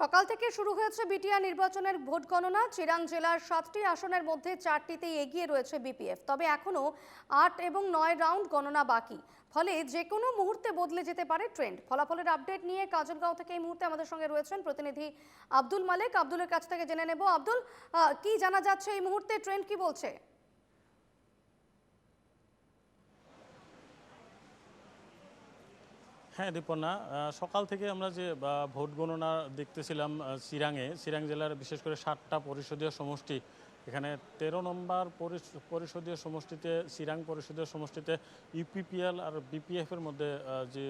সকাল থেকে শুরু হয়েছে বিটিআর নির্বাচনের ভোট গণনা। চিরাং জেলার সাতটি আসনের মধ্যে চারটিতেই এগিয়ে রয়েছে বিপিএফ। তবে এখনও আট এবং নয় রাউন্ড গণনা বাকি। ফলে যে কোনো মুহূর্তে বদলে যেতে পারে ট্রেন্ড। ফলাফলের আপডেট নিয়ে কাজলগাঁও থেকে এই মুহূর্তে আমাদের সঙ্গে রয়েছেন প্রতিনিধি আব্দুল মালেক। আব্দুলের কাছ থেকে জেনে নেব। আব্দুল কি জানা যাচ্ছে এই মুহূর্তে? ট্রেন্ড কি বলছে? হ্যাঁ দীপনা সকাল থেকে আমরা যে ভোট গণনা দেখতেছিলাম চিরাঙে চিরাং জেলার বিশেষ করে সাতটা পরিষদীয় সমষ্টি এখানে তেরো নম্বর পরিষদীয় সমষ্টিতে চিরাং পরিষদীয় সমষ্টিতে ইউপিপিএল আর বিপিএফ এর মধ্যে যে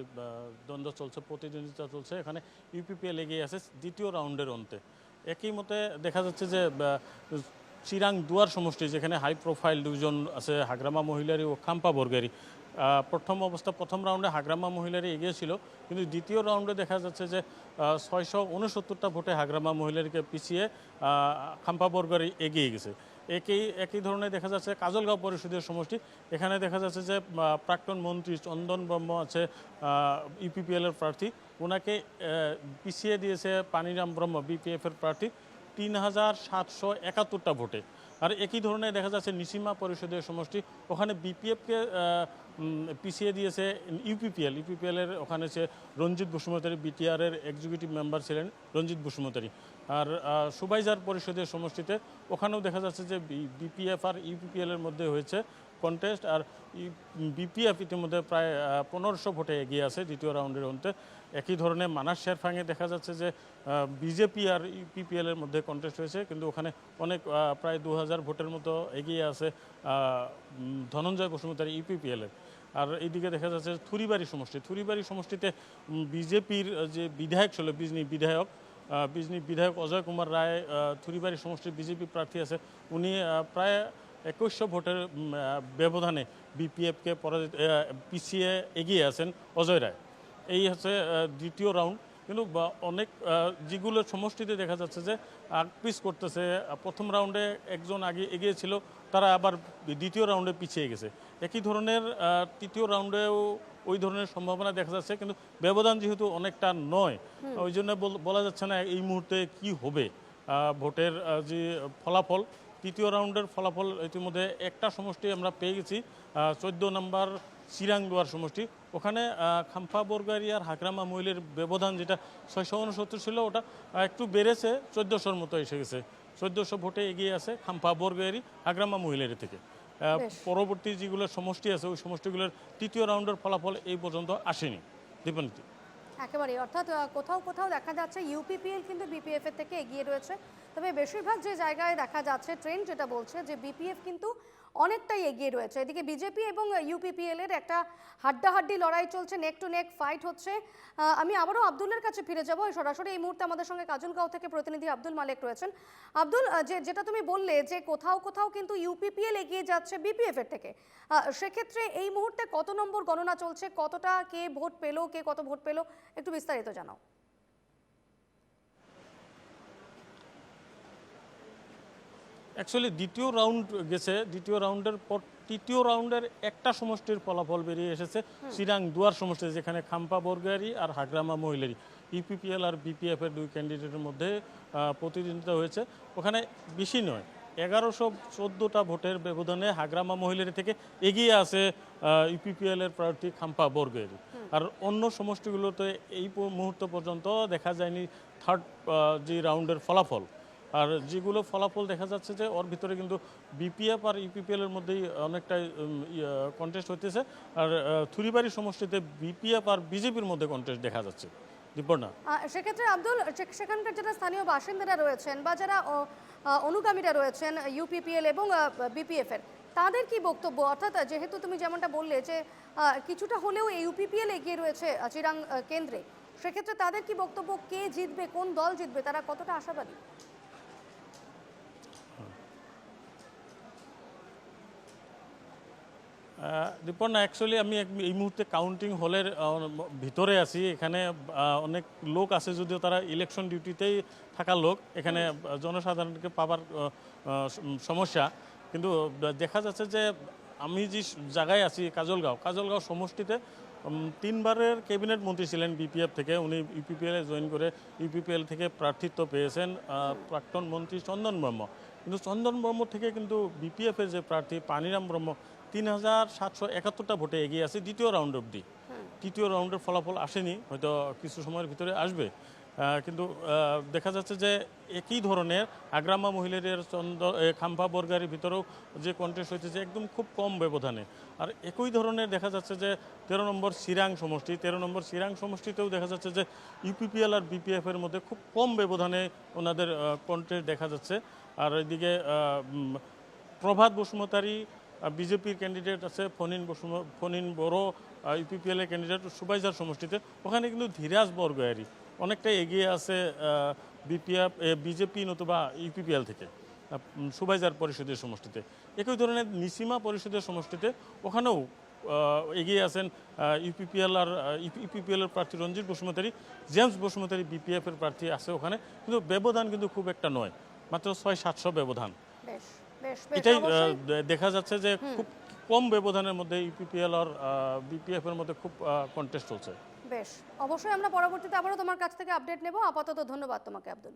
দ্বন্দ্ব চলছে প্রতিদ্বন্দ্বিতা চলছে এখানে ইউপিপিএল এগিয়ে আছে দ্বিতীয় রাউন্ডের অন্তে। একই মতে দেখা যাচ্ছে যে চিরাং দুয়ার সমষ্টি যেখানে হাই প্রোফাইল দুজন আছে হাগ্রামা মহিলারি ও খাম্পা বর্গারি আহ, প্রথম অবস্থা প্রথম রাউন্ডে হাগ্রামা মহিলারই এগিয়ে ছিল। কিন্তু দ্বিতীয় রাউন্ডে দেখা যাচ্ছে যে ছয়শো উনসত্তরটা ভোটে হাগ্রামা মহিলারকে পিছিয়ে আহ, খাম্পা বর্গারি এগিয়ে গেছে। একই একই ধরনের দেখা যাচ্ছে কাজলগাঁও পরিষদের সমষ্টি। এখানে দেখা যাচ্ছে যে প্রাক্তন মন্ত্রী চন্দন ব্রহ্ম আছে ইউপিপিএল এর প্রার্থী। ওনাকে পিছিয়ে দিয়েছে পানিরাম ব্রহ্ম বিপিএফ এর প্রার্থী। তিন হাজার সাতশো একাত্তরটা ভোটে। আর একই ধরনের দেখা যাচ্ছে নিসিমা পরিষদের সমষ্টি। ওখানে বিপিএফকে পিছিয়ে দিয়েছে ইউপিপিএল ইউপিপিএলের ওখানে সে রঞ্জিত বসুমতারী বিটিআরের এক্সিকিউটিভ মেম্বার ছিলেন রঞ্জিত বসুমতারী। আর সুবাইজার পরিষদের সমষ্টিতে ওখানেও দেখা যাচ্ছে যে বিপিএফ আর ইউপিপিএলের মধ্যে হয়েছে কন্টেস্ট আর বিপিএফ ইতিমধ্যে প্রায় পনেরোশো ভোটে এগিয়ে আছে দ্বিতীয় রাউন্ডের অন্তে। একই ধরনের মানাস শেরফাঙে দেখা যাচ্ছে যে বিজেপি আর ইউপিপিএল এর মধ্যে কন্টেস্ট হয়েছে, কিন্তু ওখানে অনেক প্রায় দু হাজার ভোটের মতো এগিয়ে আছে ধনঞ্জয় বসুমতারি ইউপিপিএল এর। আর এইদিকে দেখা যাচ্ছে থুরিবাড়ি সমষ্টি। থুরিবাড়ি সমষ্টিতে বিজেপির যে বিধায়ক ছিল বিজনি বিধায়ক বিজনি বিধায়ক অজয় কুমার রায় থুরিবাড়ি সমষ্টির বিজেপি প্রার্থী আছে। উনি প্রায় একুশশো ভোটের ব্যবধানে বিপিএফকে পরাজিত পিছিয়ে এগিয়ে আছেন অজয় রায়। এই হচ্ছে দ্বিতীয় রাউন্ড। কিন্তু অনেক যেগুলো সমষ্টিতে দেখা যাচ্ছে যে পিস করতেছে প্রথম রাউন্ডে একজন আগে এগিয়ে ছিল তারা আবার দ্বিতীয় রাউন্ডে পিছিয়ে গেছে। একই ধরনের তৃতীয় রাউন্ডেও ওই ধরনের সম্ভাবনা দেখা যাচ্ছে কিন্তু ব্যবধান যেহেতু অনেকটা নয় ওই জন্য বলা যাচ্ছে না এই মুহূর্তে কি হবে। ভোটের যে ফলাফল তৃতীয় রাউন্ডের ফলাফল ইতিমধ্যে একটা সমষ্টি আমরা পেয়ে গেছি চোদ্দ নম্বর চিরাংদুয়ার সমষ্টি। ওখানে খাম্পা বর্গারি আর হাকরামা মহিলের ব্যবধান যেটা ছয়শো উনসত্তর ছিল ওটা একটু বেড়েছে চোদ্দোশোর মতো এসে গেছে। চোদ্দোশো ভোটে এগিয়ে আছে খাম্পা বর্গারি হাকরামা মহিলের থেকে। পরবর্তী যেগুলো সমষ্টি আছে ওই সমষ্টিগুলোর তৃতীয় রাউন্ডের ফলাফল এই পর্যন্ত আসেনি। দীপনীতি। একেবারে অর্থাৎ কোথাও কোথাও দেখা যাচ্ছে ইউপিপিএল কিন্তু বিপিএফ এর থেকে এগিয়ে রয়েছে। তবে বেশিরভাগ যে জায়গায় দেখা যাচ্ছে ট্রেন যেটা বলছে, যে বিপিএফ কিন্তু অনেকটাই এগিয়ে রয়েছে। এদিকে বিজেপি এবং ইউপিপিএল এর একটা হাড্ডাহাড্ডি লড়াই চলছে নেক টু নেক ফাইট হচ্ছে। আমি আবারও আব্দুলের কাছে ফিরে যাব। সরাসরি এই মুহূর্তে আমাদের সঙ্গে কাজলগাঁও থেকে প্রতিনিধি আব্দুল মালেক রয়েছেন। আব্দুল যে, যেটা তুমি বললে যে, কোথাও কোথাও কিন্তু ইউপিপিএল এগিয়ে যাচ্ছে বিপিএফ এর থেকে। সেক্ষেত্রে এই মুহূর্তে কত নম্বর গণনা চলছে? কতটা কে ভোট পেল? কে কত ভোট পেল? একটু বিস্তারিত জানাও। অ্যাকচুয়ালি দ্বিতীয় রাউন্ড গেছে দ্বিতীয় রাউন্ডের পর তৃতীয় রাউন্ডের একটা সমষ্টির ফলাফল বেরিয়ে এসেছে চিরাং দুয়ার সমষ্টি যেখানে খাম্পা বর্গারি আর হাগ্রামা মহিলারি ইপিপিএল আর বিপিএফ এর দুই ক্যান্ডিডেটের মধ্যে প্রতিদ্বন্দ্বিতা হয়েছে। ওখানে বেশি নয় এগারোশো চোদ্দোটা ভোটের ব্যবধানে হাগ্রামা মহিলারি থেকে এগিয়ে আছে ইউপিপিএল এর প্রার্থী খাম্পা বর্গারি। আর অন্য সমষ্টিগুলোতে এই মুহূর্ত পর্যন্ত দেখা যায়নি থার্ড যে রাউন্ডের ফলাফল। আর যেগুলো ফলাফল দেখা যাচ্ছে যে ওর ভিতরে কিন্তু বিপিএফ আর ইউপিপিএল এর মধ্যেই অনেকটাই কন্টেস্ট হইতেছে। আর থুরিবাড়ি সমষ্টিতে বিপিএফ আর বিজেপির মধ্যে কন্টেস্ট দেখা যাচ্ছে। সেক্ষেত্রে আব্দুল সেখানকার যারা স্থানীয় বাসিন্দারা রয়েছেন বা যারা অনুগামীরা রয়েছেন ইউপিপিএল এবং বিপিএফ এর, তাদের কি বক্তব্য? অর্থাৎ যেহেতু তুমি যেমনটা বললে যে কিছুটা হলেও এই ইউপিপিএল এগিয়ে রয়েছে চিরাং কেন্দ্রে, সেক্ষেত্রে তাদের কি বক্তব্য? কে জিতবে? কোন দল জিতবে? তারা কতটা আশাবাদী? দীপর্ণা অ্যাকচুয়ালি আমি এই মুহূর্তে কাউন্টিং হলের ভিতরে আছি। এখানে অনেক লোক আছে যদিও তারা ইলেকশন ডিউটিতেই থাকা লোক। এখানে জনসাধারণকে পাবার সমস্যা। কিন্তু দেখা যাচ্ছে যে আমি যে জায়গায় আছি, কাজলগাঁও কাজলগাঁও সমষ্টিতে তিনবারের ক্যাবিনেট মন্ত্রী ছিলেন বিপিএফ থেকে। উনি ইউপিপিএলে জয়েন করে ইউপিপিএল থেকে প্রার্থিত্ব পেয়েছেন প্রাক্তন মন্ত্রী চন্দন ব্রহ্ম। কিন্তু চন্দন ব্রহ্ম থেকে কিন্তু বিপিএফ এর যে প্রার্থী, পানিরাম ব্রহ্ম তিন হাজার সাতশো একাত্তরটা ভোটে এগিয়ে আছে দ্বিতীয় রাউন্ড অবধি। তৃতীয় রাউন্ডের ফলাফল আসেনি হয়তো কিছু সময়ের ভিতরে আসবে। কিন্তু দেখা যাচ্ছে যে একই ধরনের আগ্রামা মহিলাদের চন্দ্র খাম্পা বর্গারের ভিতরেও যে কন্টেস্ট হইতেছে একদম খুব কম ব্যবধানে। আর একই ধরনের দেখা যাচ্ছে যে তেরো নম্বর সিরাং সমষ্টি তেরো নম্বর সিরাং সমষ্টিতেও দেখা যাচ্ছে যে ইউপিপিএল আর বিপিএফের মধ্যে খুব কম ব্যবধানে ওনাদের কন্টেস্ট দেখা যাচ্ছে। আর এদিকে প্রভাত বসুমতারি বিজেপির ক্যান্ডিডেট আছে ফনিন ফনিন বড় ইউপিপিএল এর ক্যান্ডিডেট সুবাইজার সমষ্টিতে। ওখানে কিন্তু ধীরাজ বরগয়ারি অনেকটা এগিয়ে আছে বিপিএফ বিজেপি নতুবা ইউপিপিএল থেকে সুবাইজার পরিষদের সমষ্টিতে। একই ধরনের নিসিমা পরিষদের সমষ্টিতে ওখানেও এগিয়ে আছেন ইউপিপিএল আর ইউপিপিএল এর প্রার্থী রঞ্জিত বসুমতারি। জেমস বসুমতারি বিপিএফ এর প্রার্থী আছে ওখানে। কিন্তু ব্যবধান কিন্তু খুব একটা নয়, মাত্র ছয় সাতশো ব্যবধান। এটাই দেখা যাচ্ছে যে খুব কম ব্যবধানের মধ্যে ইউপিপিএল আর বিপিএফ এর মধ্যে খুব কন্টেস্ট চলছে। বেশ অবশ্যই আমরা পরবর্তীতে আবারও তোমার কাছ থেকে আপডেট নেব। আপাতত ধন্যবাদ তোমাকে আব্দুল।